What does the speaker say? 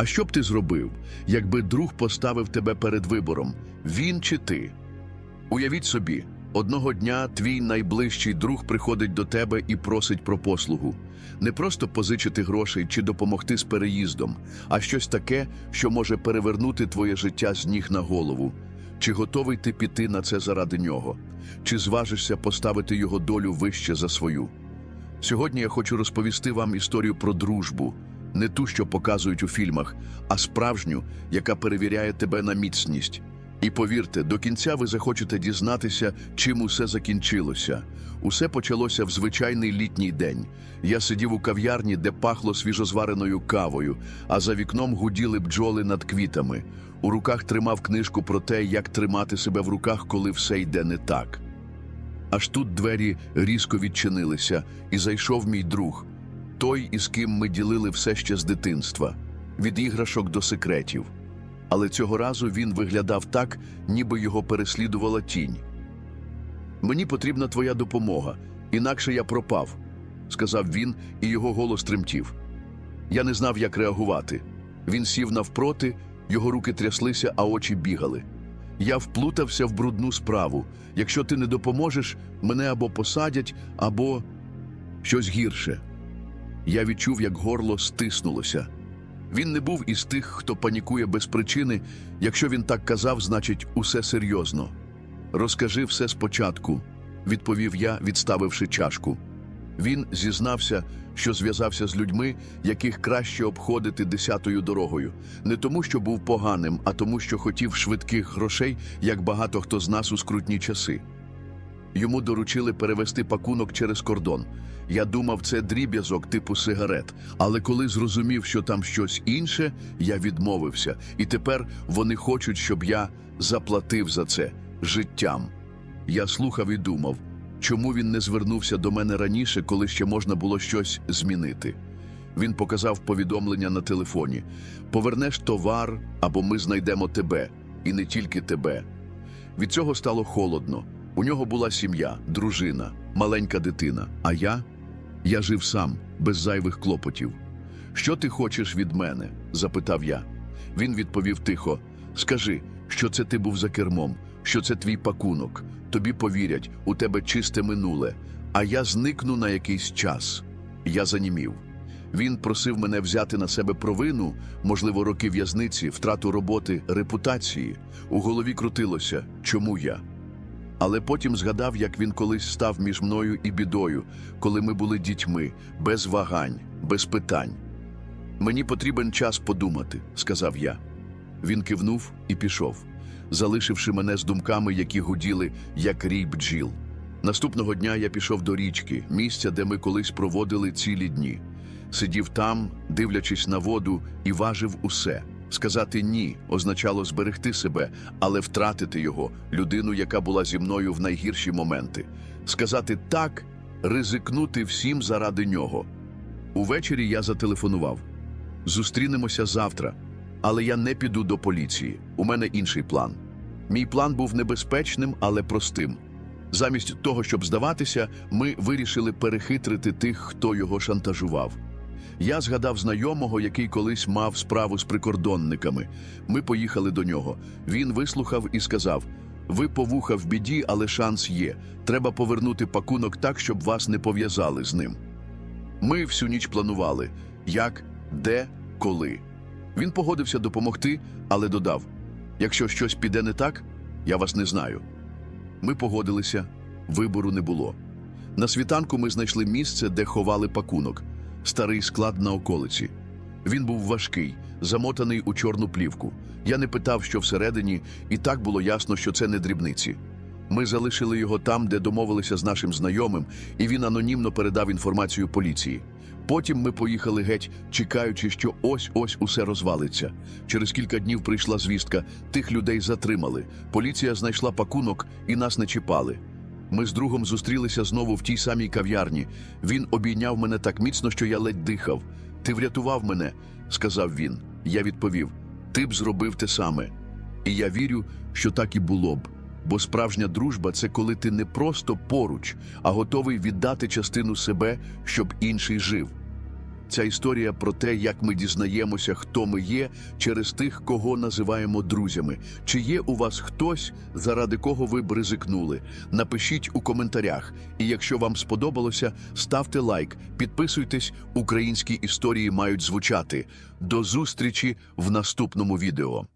А що б ти зробив, якби друг поставив тебе перед вибором, він чи ти? Уявіть собі, одного дня твій найближчий друг приходить до тебе і просить про послугу. Не просто позичити грошей чи допомогти з переїздом, а щось таке, що може перевернути твоє життя з ніг на голову. Чи готовий ти піти на це заради нього? Чи зважишся поставити його долю вище за свою? Сьогодні я хочу розповісти вам історію про дружбу, не ту, що показують у фільмах, а справжню, яка перевіряє тебе на міцність. І повірте, до кінця ви захочете дізнатися, чим усе закінчилося. Усе почалося в звичайний літній день. Я сидів у кав'ярні, де пахло свіжозвареною кавою, а за вікном гуділи бджоли над квітами. У руках тримав книжку про те, як тримати себе в руках, коли все йде не так. Аж тут двері різко відчинилися, і зайшов мій друг, той, із ким ми ділили все ще з дитинства, від іграшок до секретів. Але цього разу він виглядав так, ніби його переслідувала тінь. Мені потрібна твоя допомога, інакше я пропав, сказав він, і його голос тремтів. Я не знав, як реагувати. Він сів навпроти, його руки тряслися, а очі бігали. Я вплутався в брудну справу. Якщо ти не допоможеш, мене або посадять, або щось гірше. Я відчув, як горло стиснулося. Він не був із тих, хто панікує без причини. Якщо він так казав, значить, усе серйозно. Розкажи все спочатку, відповів я, відставивши чашку. Він зізнався, що зв'язався з людьми, яких краще обходити десятою дорогою, не тому, що був поганим, а тому, що хотів швидких грошей, як багато хто з нас у скрутні часи. Йому доручили перевести пакунок через кордон. Я думав, це дріб'язок типу сигарет, але коли зрозумів, що там щось інше, я відмовився, і тепер вони хочуть, щоб я заплатив за це життям. Я слухав і думав, чому він не звернувся до мене раніше, коли ще можна було щось змінити. Він показав повідомлення на телефоні: повернеш товар, або ми знайдемо тебе, і не тільки тебе. Від цього стало холодно. У нього була сім'я, дружина, маленька дитина. А я? Я жив сам, без зайвих клопотів. Що ти хочеш від мене? запитав я. Він відповів тихо: Скажи, що це ти був за кермом, що це твій пакунок. Тобі повірять, у тебе чисте минуле, а я зникну на якийсь час. Я занімів. Він просив мене взяти на себе провину, можливо, роки в'язниці, втрату роботи, репутації. У голові крутилося, чому я? Але потім згадав, як він колись став між мною і бідою, коли ми були дітьми, без вагань, без питань. Мені потрібен час подумати, сказав я. Він кивнув і пішов, залишивши мене з думками, які гуділи, як рій бджіл. Наступного дня я пішов до річки, місця, де ми колись проводили цілі дні. Сидів там, дивлячись на воду, і важив усе. Сказати ні означало зберегти себе, але втратити його, людину, яка була зі мною в найгірші моменти. Сказати так, ризикнути всім заради нього. Увечері я зателефонував. Зустрінемося завтра, але я не піду до поліції. У мене інший план. Мій план був небезпечним, але простим. Замість того, щоб здаватися, ми вирішили перехитрити тих, хто його шантажував. Я згадав знайомого, який колись мав справу з прикордонниками. Ми поїхали до нього. Він вислухав і сказав: Ви повуха в біді, але шанс є. Треба повернути пакунок так, щоб вас не пов'язали з ним. Ми всю ніч планували як, де, коли. Він погодився допомогти, але додав: якщо щось піде не так, я вас не знаю. Ми погодилися, вибору не було. На світанку ми знайшли місце, де ховали пакунок старий склад на околиці. Він був важкий, замотаний у чорну плівку. Я не питав, що всередині, і так було ясно, що це не дрібниці. Ми залишили його там, де домовилися з нашим знайомим, і він анонімно передав інформацію поліції. Потім ми поїхали геть, чекаючи, що ось-ось усе розвалиться. Через кілька днів прийшла звістка: тих людей затримали. Поліція знайшла пакунок і нас не чіпали. Ми з другом зустрілися знову в тій самій кав'ярні. Він обійняв мене так міцно, що я ледь дихав. Ти врятував мене, сказав він. Я відповів: Ти б зробив те саме. І я вірю, що так і було б. Бо справжня дружба це коли ти не просто поруч, а готовий віддати частину себе, щоб інший жив. Ця історія про те, як ми дізнаємося, хто ми є, через тих, кого називаємо друзями. Чи є у вас хтось, заради кого ви б ризикнули? Напишіть у коментарях. І якщо вам сподобалося, ставте лайк, підписуйтесь. Українські історії мають звучати. До зустрічі в наступному відео.